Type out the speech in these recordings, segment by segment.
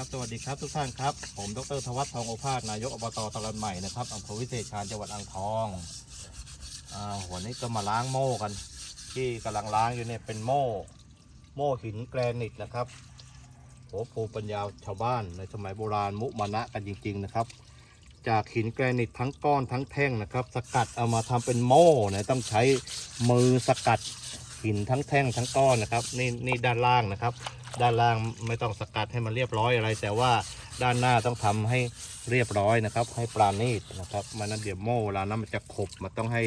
ครับสวัสดีครับทุกท่านครับ ผมดรธวัฒน์ทองโอภาสนายกอบตตะลันใหม่นะครับอำเภอวิเศษชาญจังหวัดอ่างทองอ่าวันนี้ก็มาล้างโม่กัน ที่กำลังล้างอยู่เนี่ยเป็นโม่โม่หินแกรนิตนะครับโหภูปัญญาชาวบ้านในสมัยโบราณมุมานะกันจริง ๆนะครับ จากหินแกรนิตทั้งก้อนทั้งแท่งนะครับ สกัดเอามาทำเป็นโม่เนี่ยต้องใช้มือสกัด หินทั้งแท่งทั้งก้อนนะครับนี่นี่ด้านล่างนะครับ ด้านล่างไม่ต้องสกัดให้มันเรียบร้อยอะไร แต่ว่าด้านหน้าต้องทำให้เรียบร้อยนะครับ ให้ปราณีตนะครับมันนั้นเดี๋ยวโม่เวลานั้นมันจะขบมันต้องให้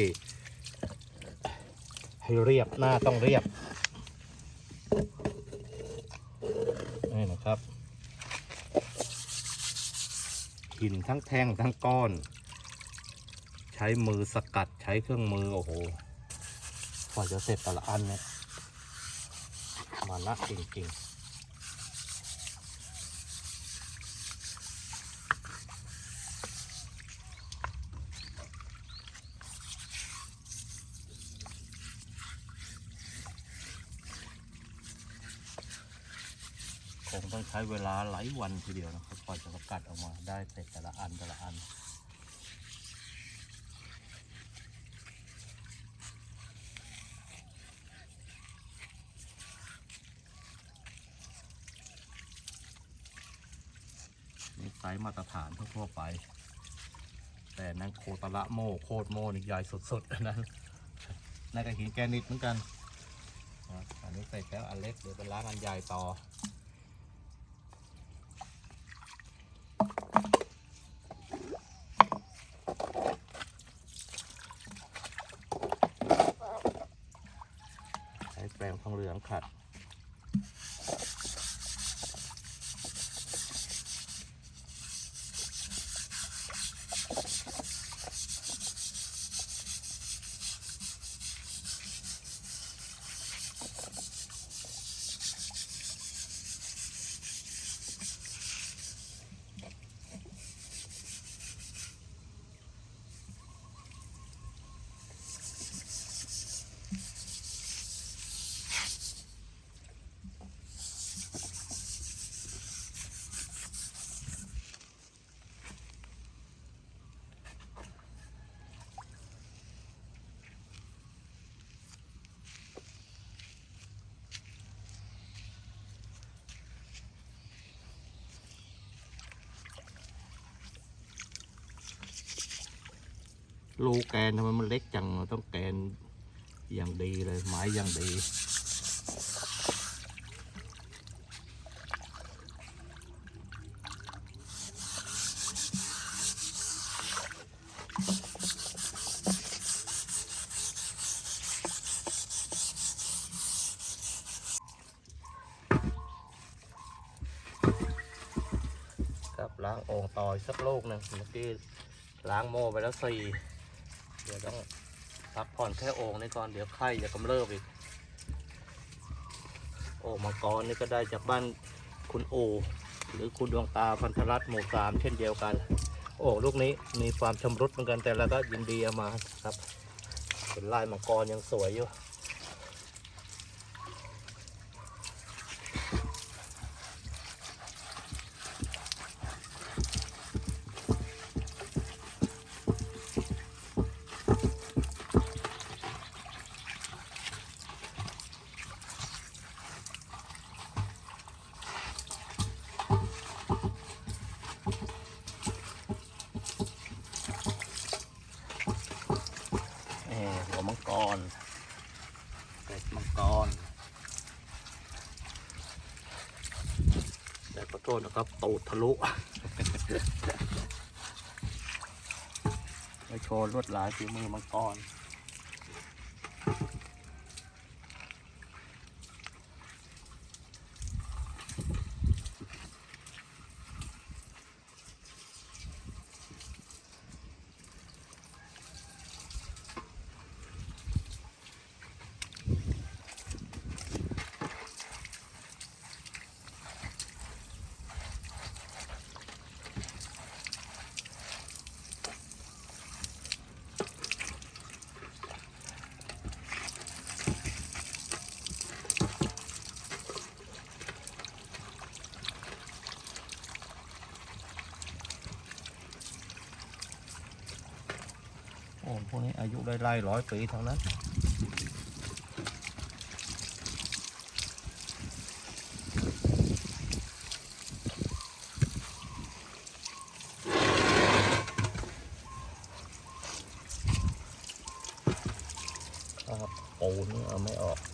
ให้เรียบหน้าต้องเรียบนี่นะครับหินทั้งแท่งทั้งก้อน ใช้มือสกัดใช้เครื่องมือโอ้โห กว่าจะเสร็จแต่ละอันเนี่ยมานะจริงๆคงต้องใช้เวลาหลายวันทีเดียวนะครับกว่าจะสกัดออกมาได้เสร็จแต่ละอันแต่ละอัน นี่ ไซส์มาตรฐานทั่วไป แต่นั้นโคตระโมโคตรโมนี่ใหญ่สุดๆนนั้นนั่นก็หินแกรนิตเหมือนกันอันนี้เสร็จแล้วอันเล็กเดี๋ยวไปล้างอันใหญ่ต่อใช้แปรงทองเหลืองขัด รูแกนทำไมมันเล็กจังต้องแกนอย่างดีเลยไม้อย่างดีครับล้างโอ่งต่อยสักลูกหนึ่งเมื่อกี้ล้างโม่ไปแล้วสี่เดี๋ยวต้องพักผ่อนแค่โอ่งนี้ก่อนเดี๋ยวไข้จะกำเริบอีก โอ่งมังกรนี่ก็ได้จากบ้านคุณโอ หรือคุณดวงตาพันธรัตน์หมู่สามเช่นเดียวกัน โอ่งลูกนี้มีความชำรุดเหมือนกันแต่เราก็ยินดีเอามาครับเป็นลายมังกรยังสวยอยู่ เอ่อหัวมังกรเป็ดมังกร แต่ขอโทษนะครับตูดทะลุไม่โชว์ลวดลายฝีมือมังกร วกนี้อายุไล่ร้อยปีทั้งนั้นปูนี้เอาไม่ออก